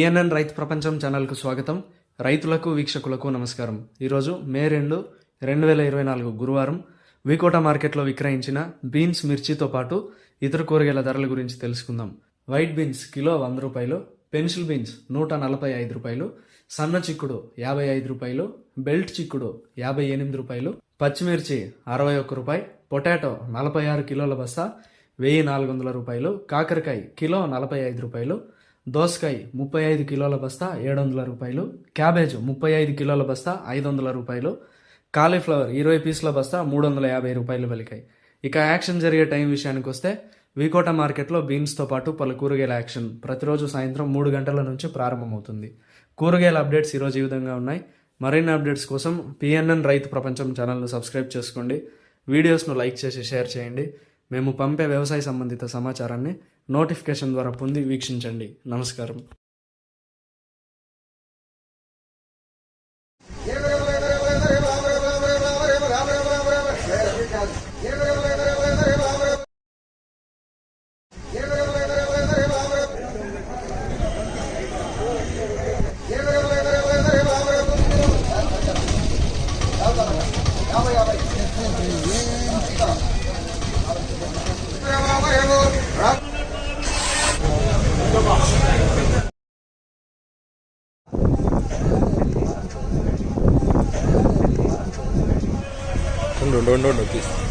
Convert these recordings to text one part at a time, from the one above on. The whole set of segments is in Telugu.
పిఎన్ఎన్ రైతు ప్రపంచం ఛానల్కు స్వాగతం. రైతులకు వీక్షకులకు నమస్కారం. ఈరోజు మే రెండు రెండు వేల ఇరవై నాలుగు గురువారం వికోట మార్కెట్లో విక్రయించిన బీన్స్ మిర్చితో పాటు ఇతర కూరగాయల ధరల గురించి తెలుసుకుందాం. వైట్ బీన్స్ కిలో వంద రూపాయలు పెన్సిల్ బీన్స్ నూట నలభై ఐదు రూపాయలు సన్న చిక్కుడు యాభై ఐదు రూపాయలు బెల్ట్ చిక్కుడు యాభై ఎనిమిది రూపాయలు పచ్చిమిర్చి అరవై ఒక్క రూపాయి పొటాటో నలభై ఆరు కిలోల బస్తా వెయ్యి నాలుగు వందల రూపాయలు కాకరకాయ కిలో నలభై ఐదు రూపాయలు దోసకాయ ముప్పై ఐదు కిలోల బస్తా ఏడు వందల రూపాయలు క్యాబేజ్ ముప్పై ఐదు కిలోల బస్తా ఐదు వందల రూపాయలు కాలీఫ్లవర్ ఇరవై పీసుల బస్తా మూడు వందల యాభై రూపాయలు పలికాయి ఇక యాక్షన్ జరిగే టైం విషయానికి వస్తే వికోట మార్కెట్లో బీన్స్తో పాటు పలు కూరగాయల యాక్షన్ ప్రతిరోజు సాయంత్రం మూడు గంటల నుంచి ప్రారంభమవుతుంది. కూరగాయల అప్డేట్స్ ఈరోజు ఈ విధంగా ఉన్నాయి. మరిన్ని అప్డేట్స్ కోసం పిఎన్ఎన్ రైతు ప్రపంచం ఛానల్ను సబ్స్క్రైబ్ చేసుకోండి. వీడియోస్ను లైక్ చేసి షేర్ చేయండి. మేము పంపే వ్యవసాయ సంబంధిత సమాచారాన్ని నోటిఫికేషన్ ద్వారా పొంది వీక్షించండి. నమస్కారం. don't, don't, don't, please.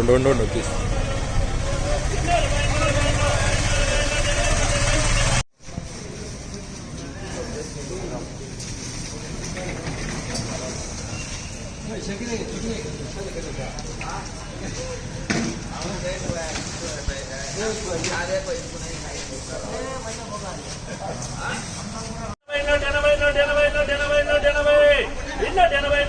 ఉండు ఉండు ఉండు తీసు నూట ఎనభై నూట ఎనభై నూట ఎనభై నూట ఎనభై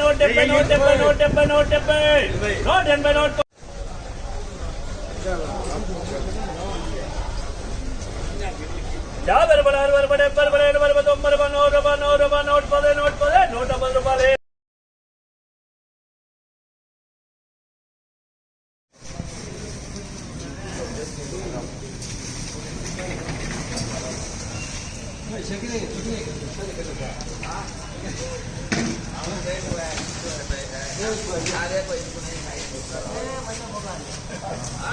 నూట డెబ్బై నూట డెబ్బై నూట డెబ్బై నూట డెబ్బై నూట ఎనభై నూట యాభై రూపాయలు అరవై రూపాయలు డెబ్బై రూపాయలు ఎనభై आ